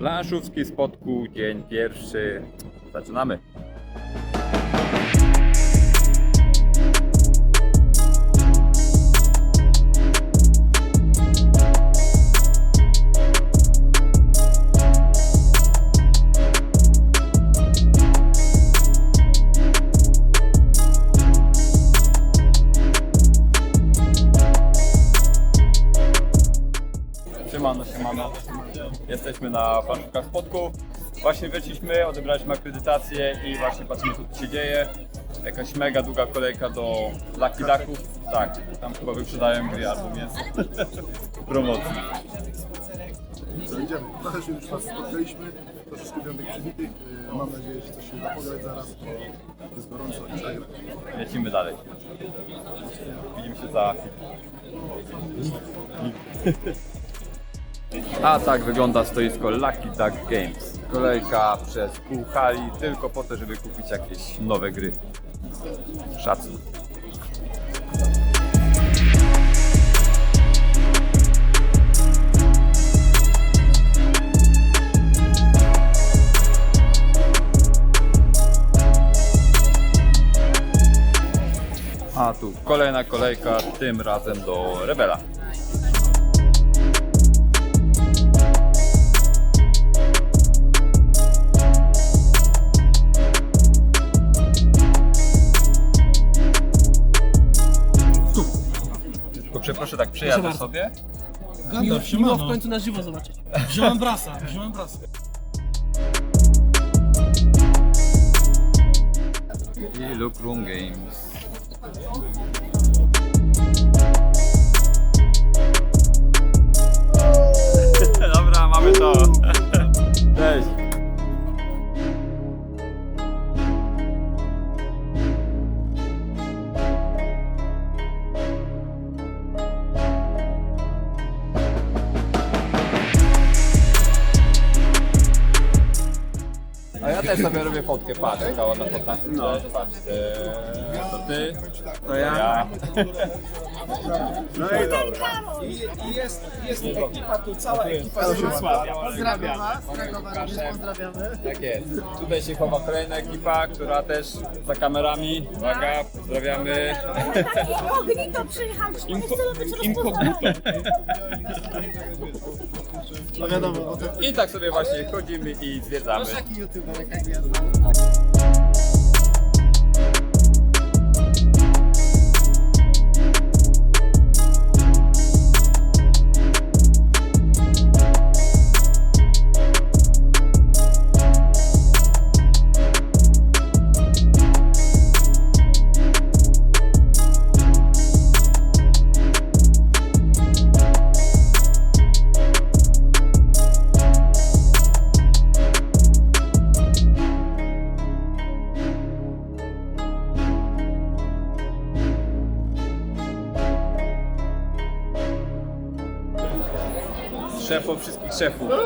Planszówski spotku, dzień pierwszy. Zaczynamy. Na planszówkach spotku. Właśnie wyszliśmy, odebraliśmy akredytację i właśnie patrzymy co tu się dzieje. Jakaś mega długa kolejka do Lucky Ducków. Tak, tam chyba wyprzedają gry albo mięso. Promocji. Co, idziemy. Trochę się już was spotkaliśmy, troszeczkę piątek przybitych. Yy, Mam nadzieję, że coś się da pograć zaraz, bo jest gorąco i zagrać. Lecimy dalej. Widzimy się za A tak wygląda stoisko Lucky Duck Games. Kolejka przez pół hali tylko po to, żeby kupić jakieś nowe gry. Szacun. A tu kolejna kolejka, tym razem do Rebela. Tylko przeproszę, tak przejadę bardzo. sobie. Miło, Gandalf, miło w siemano. końcu na żywo zobaczyć. Wziąłem brasa, wziąłem brasa. I Look Room Games. Dobra, mamy to. Cześć. Też sobie robię fotkę, patrz, jaka ładna fotka. No. Patrz, eee, to ty, to ja. No i dobra. I jest, jest ekipa tu, cała ekipa z Wrocławia. Pozdrawiam was, pozdrawiamy. Tak jest. Tutaj się chowa kolejna ekipa, która też za kamerami. Uwaga, pozdrawiamy. Inkognito przyjechaliśmy, nie chcemy być rozpoznani. No wiadomo, I tak sobie właśnie chodzimy i zwiedzamy. taki youtuber jak ja. chefe.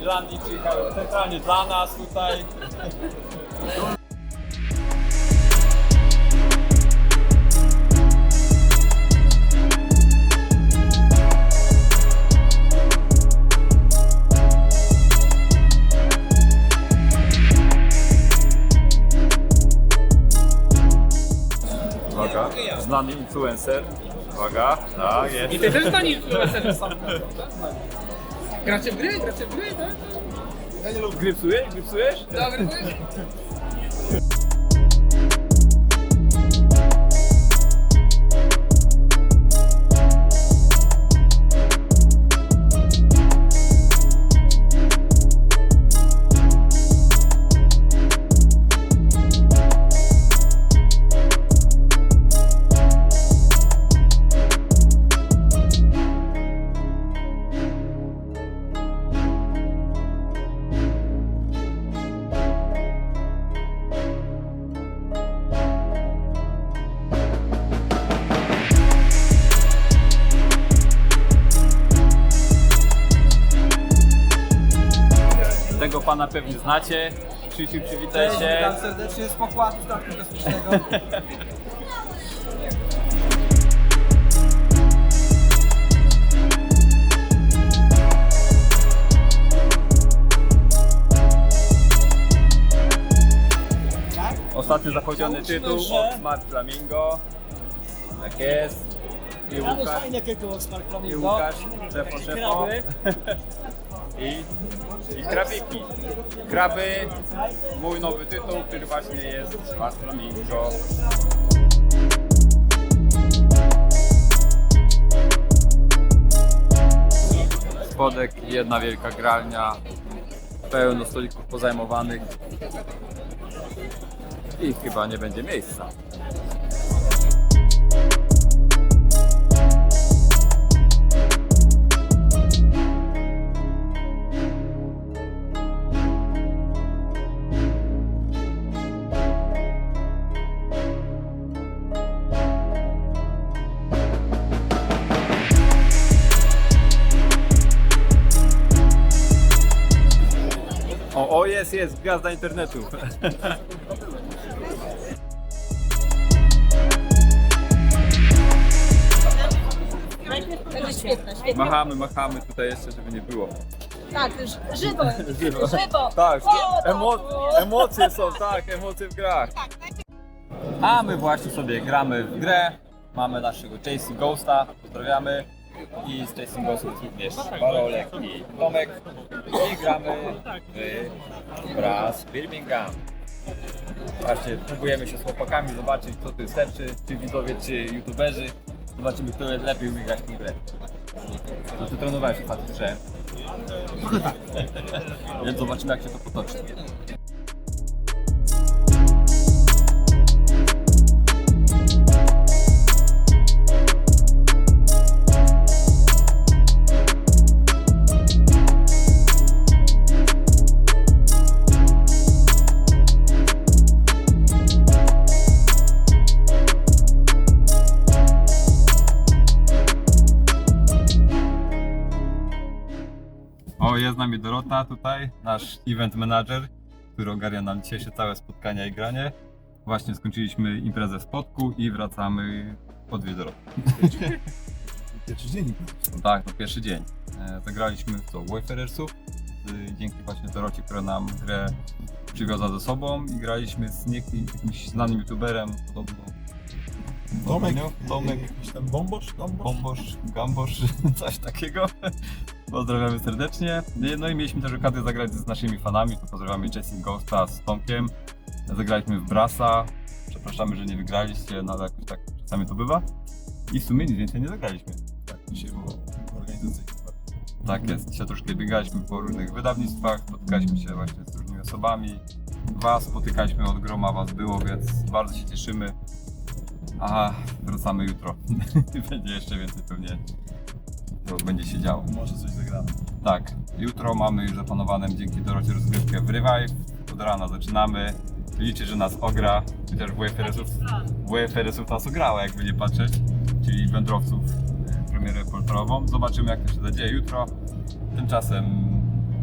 Irlandii, przyjechały centralnie dla nas tutaj. Uwaga, znany influencer. Uwaga, tak jest. I ty też znani influencerzy są. Gracie w gry? Gracie w gry, tak? Grypsujesz? Grypsujesz? Dobry pomysł. Tego znacie. Krzysiu, przywitaj się. serdecznie z pokładu statku kosmicznego. Ostatnio tytuł od Smart Flamingo. Tak jest. I Łukasz, jakiego Smart i Flamingo. Łukasz szefo, szefo. I, I krabiki. Kraby, mój nowy tytuł, który właśnie jest Flamingo. Spodek i jedna wielka gralnia. Pełno stolików pozajmowanych. I chyba nie będzie miejsca. Jest, jest, gwiazda internetu. Będzie świetne, świetne. Machamy, machamy tutaj jeszcze, żeby nie było. Tak, ż- żywo, żywo. żywo. Tak, O, emo emocje są, tak, emocje w grach. A my właśnie sobie gramy w grę. Mamy naszego Chasing Ghosta, pozdrawiamy. I z Ghostem jest również Barolek i Tomek. I gramy w Brass Birmingham. Właśnie próbujemy się z chłopakami zobaczyć, co tu jest lepszy, czy widzowie, czy youtuberzy. Zobaczymy, kto lepiej umie grać w grę. No ty trenowałeś ostatnio, że? Więc zobaczymy, jak się to potoczy. Nami Dorota tutaj, nasz event manager, który ogarnia nam dzisiejsze całe spotkania i granie. Właśnie skończyliśmy imprezę w Spodku i wracamy podwieźć Dorotę. Pierwszy dzień. Tak, to pierwszy dzień. E, Zagraliśmy w to Wayfarersów, z- dzięki właśnie Dorocie, która nam grę przywiozła ze sobą i graliśmy z niekim, jakimś znanym youtuberem, podobno Tomek. Tomek Jakiś tam bombosz? Bombosz? Bombosz, Gambosz, coś takiego. Pozdrawiamy serdecznie. No i mieliśmy też okazję zagrać z naszymi fanami. Pozdrawiamy Jessing Ghosta z Tomkiem. Zagraliśmy w Brasa. Przepraszamy, że nie wygraliście, no ale jakoś tak czasami to bywa. I w sumie nic więcej nie zagraliśmy. Tak, dzisiaj było. Tak jest. Dzisiaj troszkę biegaliśmy po różnych wydawnictwach, spotykaliśmy się właśnie z różnymi osobami. Was spotykaliśmy od groma, was było, więc bardzo się cieszymy. A wracamy jutro. Będzie jeszcze więcej pewnie. To będzie się działo. Może coś zagramy. Tak, jutro mamy już zaplanowaną dzięki Dorocie rozgrywkę w Revive. Od rana zaczynamy. Liczę, że nas ogra, chociaż WFRS-ów, nas ograła, jakby nie patrzeć, czyli wędrowców e, premierę portalową. Zobaczymy jak to się zadzieje jutro. Tymczasem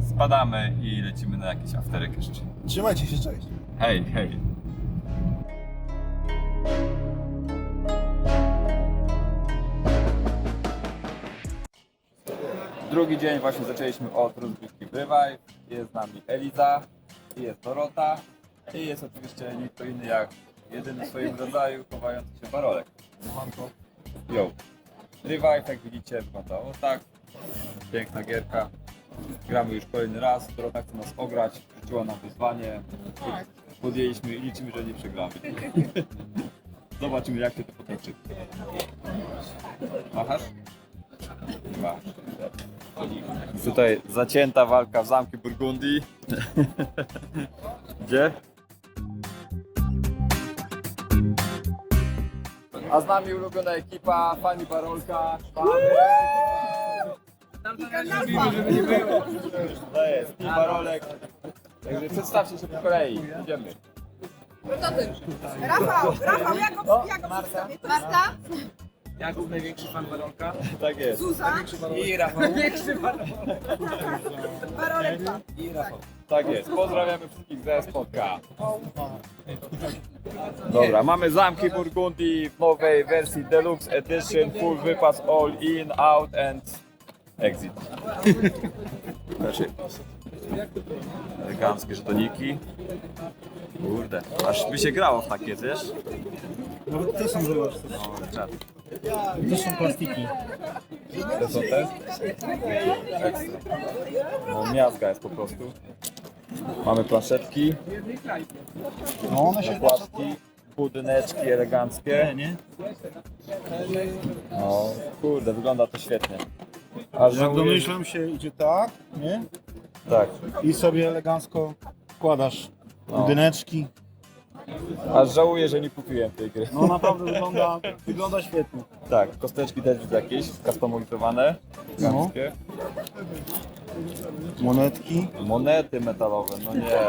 spadamy i lecimy na jakiś afterek jeszcze. Trzymajcie się, cześć. Hej, hej. Drugi dzień właśnie zaczęliśmy od rozgrywki Revive. Jest z nami Eliza, i jest Dorota i jest oczywiście nie kto inny jak jedyny w swoim rodzaju chowający się Barolek. Siemanko. Yo. Revive jak widzicie wyglądało tak. Piękna gierka. Gramy już kolejny raz. Dorota chce nas ograć. Rzuciła nam wyzwanie. Podjęliśmy i liczymy, że nie przegramy. Zobaczymy jak się to potoczy. Machasz? Masz. Tutaj zacięta walka w zamku Burgundii. Gdzie? A z nami ulubiona ekipa, fani Barolka. To jest, i Barolek. Także przedstawcie się po kolei, idziemy. Rafał, Rafał, jak go, jak go przedstawię? Marta? Jakub największy fan Baronka. Tak jest. Zuza? I Rafał. Barolek. I Rafał. Tak jest. Pozdrawiamy wszystkich ze spotka. Dobra, mamy zamki Burgundii w nowej wersji Deluxe Edition. Full wypas all in, out and exit. Znaczy, eleganckie żetoniki. Kurde, aż by się grało w takie, wiesz? Nawet te są. No, czad. To są plastiki. To są te? No, miazga jest po prostu. Mamy planszetki, No one się nakładki, budyneczki eleganckie. nie? No, kurde, wygląda to świetnie. Aż Jak żałuję, domyślam się idzie tak, nie? tak, I sobie elegancko wkładasz No. budyneczki. Aż żałuję, że nie kupiłem tej gry. No naprawdę wygląda, wygląda świetnie. Tak, kosteczki też widzę jakieś, customizowane, eleganckie. Monetki. Monety metalowe, no nie,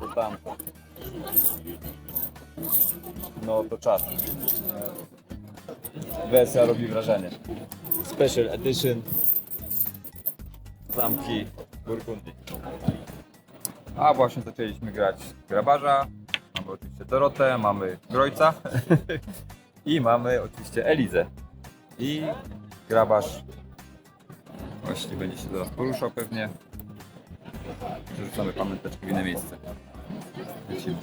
to tam. No to czas. Wersja robi wrażenie. Special Edition. Zamki Burgundii. A właśnie zaczęliśmy grać grabarza. Mamy oczywiście Dorotę, mamy Grojca i mamy oczywiście Elizę. I grabarz właśnie będzie się zaraz poruszał pewnie. Przerzucamy pamiąteczki w inne miejsce. Lecimy.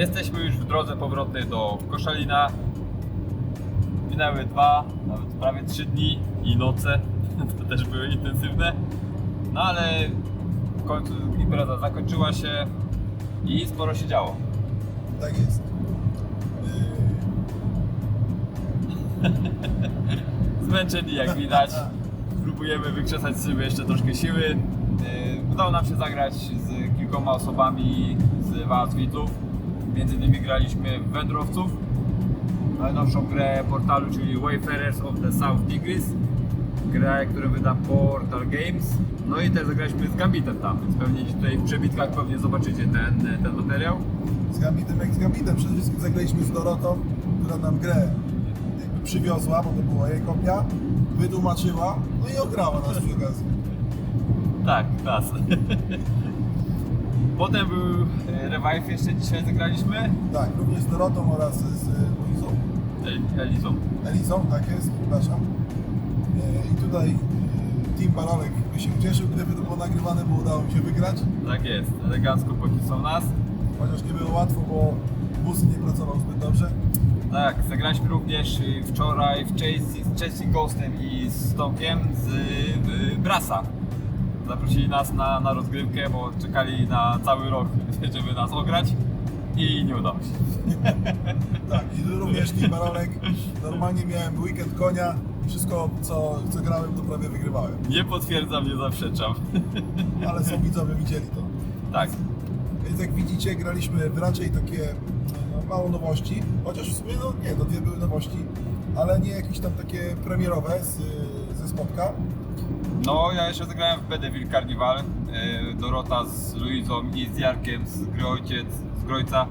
Jesteśmy już w drodze powrotnej do Koszalina. Minęły dwa, nawet prawie trzy dni i noce. To też były intensywne. No ale w końcu impreza zakończyła się i sporo się działo. Tak jest. Zmęczeni jak widać. Próbujemy wykrzesać z siebie jeszcze troszkę siły. Yy, Udało nam się zagrać z kilkoma osobami z Was widzów. Między innymi graliśmy w Wędrowców, najnowszą grę portalu, czyli Wayfarers of the South Tigris. Grę, którą wyda Portal Games. No i też zagraliśmy z Gambitem tam, więc pewnie tutaj w przebitkach pewnie zobaczycie ten, ten materiał. Z Gambitem jak z Gambitem. Przede wszystkim zagraliśmy z Dorotą, która nam grę przywiozła, bo to była jej kopia, wytłumaczyła, no i ograła nas przy okazji. Tak, klas. Potem był e, Revive jeszcze dzisiaj zagraliśmy. Tak, również z Dorotą oraz z Luizą. El- Elizą. Elizą, tak jest, przepraszam. E, I tutaj e, Team Barolek by się cieszył, gdyby to było nagrywane, bo udało mi się wygrać. Tak jest, elegancko pocisnął nas. Chociaż nie było łatwo, bo bus nie pracował zbyt dobrze. Tak, zagraliśmy również wczoraj w Chasing, Ghostem i z Tomkiem z Brasa. Zaprosili nas na, na rozgrywkę, bo czekali na cały rok, żeby nas ograć i nie udało się. Tak, i również Team Barolek. Normalnie miałem weekend konia. Wszystko, co, co grałem, to prawie wygrywałem. Nie potwierdzam, nie zaprzeczam. Ale są widzowie, widzieli to. Tak, Więc jak widzicie, graliśmy w raczej takie no, mało nowości, chociaż w sumie no nie, no dwie były nowości, ale nie jakieś tam takie premierowe z, ze spotka. No, ja jeszcze zagrałem w Bedeville Carnival. e, Dorota z Luizą i z Jarkiem z Grojciec, z Grojca.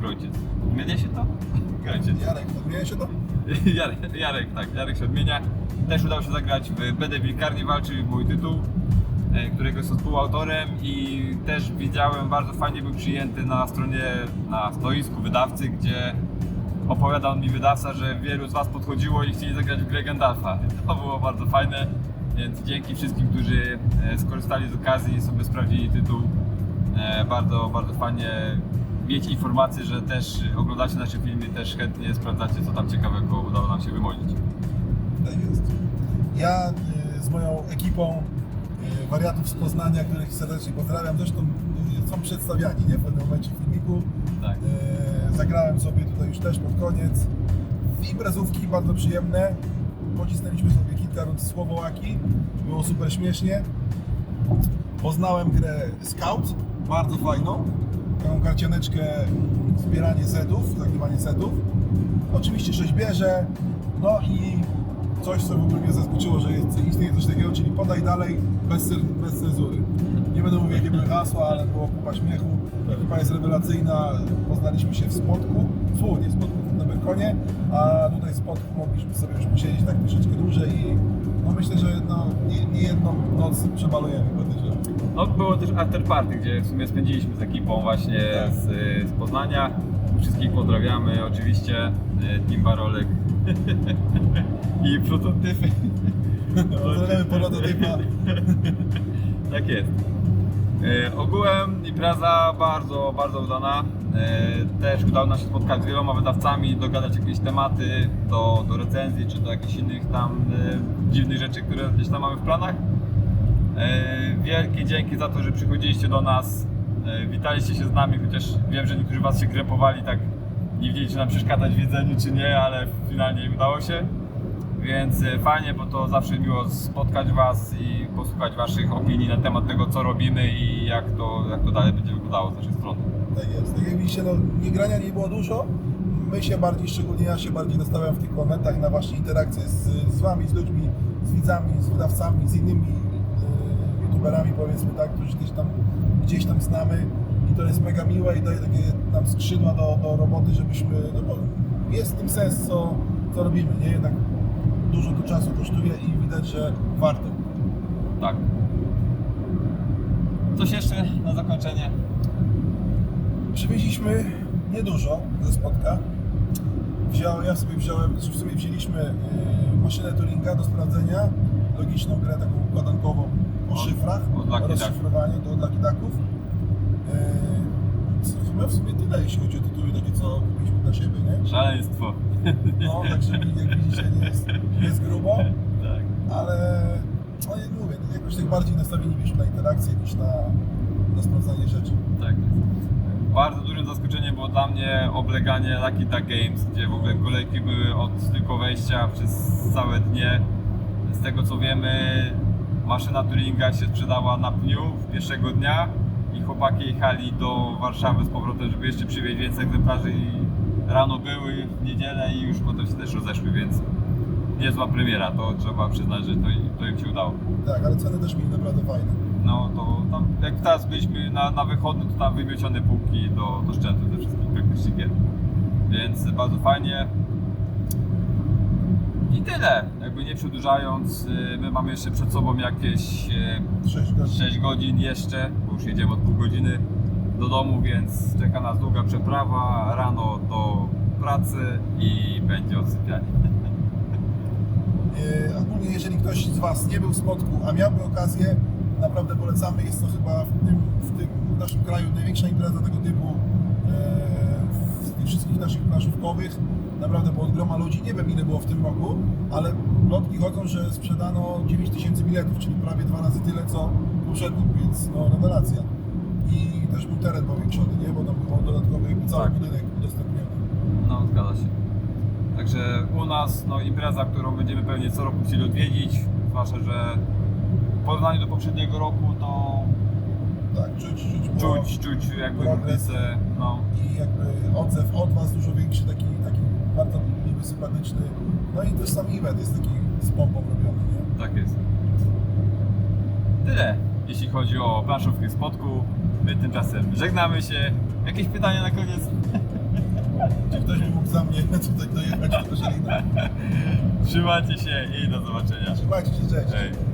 Grojciec. Mylię się to? Grojciec. Jarek, odmienia się to? Jarek, Jarek, tak, Jarek się odmienia. Też udało się zagrać w Bedeville Carnival, czyli mój tytuł, e, którego jestem współautorem i też widziałem, bardzo fajnie był przyjęty na stronie, na stoisku wydawcy, gdzie opowiadał mi wydawca, że wielu z Was podchodziło i chcieli zagrać w grę Gandalfa. To było bardzo fajne, więc dzięki wszystkim, którzy e, skorzystali z okazji i sobie sprawdzili tytuł. E, Bardzo, bardzo fajnie mieć informację, że też oglądacie nasze filmy, też chętnie sprawdzacie, co tam ciekawego udało nam się wymodzić. Tak jest. Ja y, z moją ekipą wariatów z Poznania, których serdecznie pozdrawiam, zresztą są przedstawiani nie? w pewnym momencie w filmiku. Tak. E, Zagrałem sobie tutaj już też pod koniec. Imprezówki bardzo przyjemne. Pocisnęliśmy sobie kilka rund słowołaki. Było super śmiesznie. Poznałem grę Scout, bardzo fajną. Taką karcianeczkę zbieranie setów, zagrywanie setów. Oczywiście rzeźbierze. No i coś, co w ogóle mnie zaskoczyło, że jest, istnieje coś takiego, czyli podaj dalej bez, bez cenzury. Nie będę mówił, jakie były hasła, ale było kupa śmiechu. Ekipa jest rewelacyjna. Poznaliśmy się w spotku, w nie Bekonie, a tutaj w spotku mogliśmy sobie już posiedzieć tak troszeczkę dłużej i no myślę, że no, nie, nie jedną noc przebalujemy, podejrzewam. No było też after party, gdzie w sumie spędziliśmy z ekipą właśnie Tak. z, z Poznania. Wszystkich pozdrawiamy oczywiście, e, Team Barolek i prototypy. Pozdrawiamy prototypa. Tak jest. E, ogółem impreza bardzo, bardzo udana. E, też udało nam się spotkać z wieloma wydawcami, dogadać jakieś tematy do, do recenzji czy do jakichś innych tam e, dziwnych rzeczy, które gdzieś tam mamy w planach. Wielkie dzięki za to, że przychodziliście do nas, witaliście się z nami, chociaż wiem, że niektórzy was się krępowali, tak nie wiedzieli czy nam przeszkadzać w jedzeniu czy nie, ale finalnie udało się. Więc e, fajnie, bo to zawsze miło spotkać Was i posłuchać Waszych opinii na temat tego, co robimy i jak to, jak to dalej będzie wyglądało z naszej strony. Tak jest. Tak jak widzicie, no, nie grania nie było dużo. My się bardziej, szczególnie ja się bardziej nastawiam w tych momentach na właśnie interakcje z, z Wami, z ludźmi, z widzami, z wydawcami, z innymi e, youtuberami powiedzmy tak, którzy gdzieś tam, gdzieś tam znamy i to jest mega miłe i daje takie nam skrzydła do, do roboty, żebyśmy, no bo jest w tym sens, co, co robimy, nie? Jednak dużo to czasu kosztuje i widać, że warto. Tak. Coś jeszcze na zakończenie? Przywieźliśmy niedużo ze spotka. Wziął, ja sobie wziąłem, w sumie wzięliśmy e, maszynę Turinga do sprawdzenia, logiczną grę taką układankową o szyfrach, o rozszyfrowaniu do Lucky Ducków. E, No w sumie tyle, jeśli chodzi o tytuły takie, co kupiliśmy dla siebie, nie? Szaleństwo. No, także jak widzicie, nie jest, nie jest grubo, Tak. Ale no nie mówię, jakoś tak bardziej nastawieni byliśmy na interakcję niż na, na sprawdzanie rzeczy. Tak. Bardzo dużym zaskoczeniem było dla mnie obleganie Lucky Duck Games, gdzie w ogóle kolejki były od tylko wejścia przez całe dnie. Z tego co wiemy, maszyna Turinga się sprzedała na pniu pierwszego dnia i chłopaki jechali do Warszawy z powrotem, żeby jeszcze przywieźć więcej egzemplarzy i rano były w niedzielę i już potem się też rozeszły, więc niezła premiera, to trzeba przyznać, że to, to im się udało. Tak, ale ceny też mieli naprawdę fajne. No to tam, jak teraz byliśmy na, na wychodnym, to tam wymiecione półki do, do szczętu ze wszystkich praktycznie gier. Więc bardzo fajnie. I tyle. Jakby nie przedłużając, y, my mamy jeszcze przed sobą jakieś 6 godzin. 6 godzin jeszcze, bo już jedziemy od pół godziny do domu, więc czeka nas długa przeprawa, rano do pracy i będzie odsypianie. E, Ogólnie, jeżeli ktoś z Was nie był w Spodku, a miałby okazję, naprawdę polecamy. Jest to chyba w tym, w tym naszym kraju największa impreza tego typu e, z tych wszystkich naszych planszówkowych. Naprawdę było od groma ludzi. Nie wiem ile było w tym roku, ale plotki chodzą, że sprzedano 9 tysięcy biletów, czyli prawie dwa razy tyle co poprzednim, więc no rewelacja. I też był teren powiększony, nie? Bo tam było dodatkowy cały Tak. budynek udostępniony. No, zgadza się. Także u nas no, impreza, którą będziemy pewnie co roku chcieli odwiedzić, zwłaszcza, że w porównaniu do poprzedniego roku to Tak, czuć, czuć, było- czuć, czuć jakby Progres. różnicę, no, i jakby odzew od Was dużo większy, taki, taki bardzo miły, sympatyczny. No i też sam event jest taki z pompą robiony, nie? tak jest. Tyle, jeśli chodzi o planszówki w spotku. My tymczasem żegnamy się. Jakieś pytania na koniec? Czy ktoś by mógł za mnie tutaj dojechać do Żelina? Trzymajcie się i do zobaczenia. Trzymajcie się, cześć. Hej.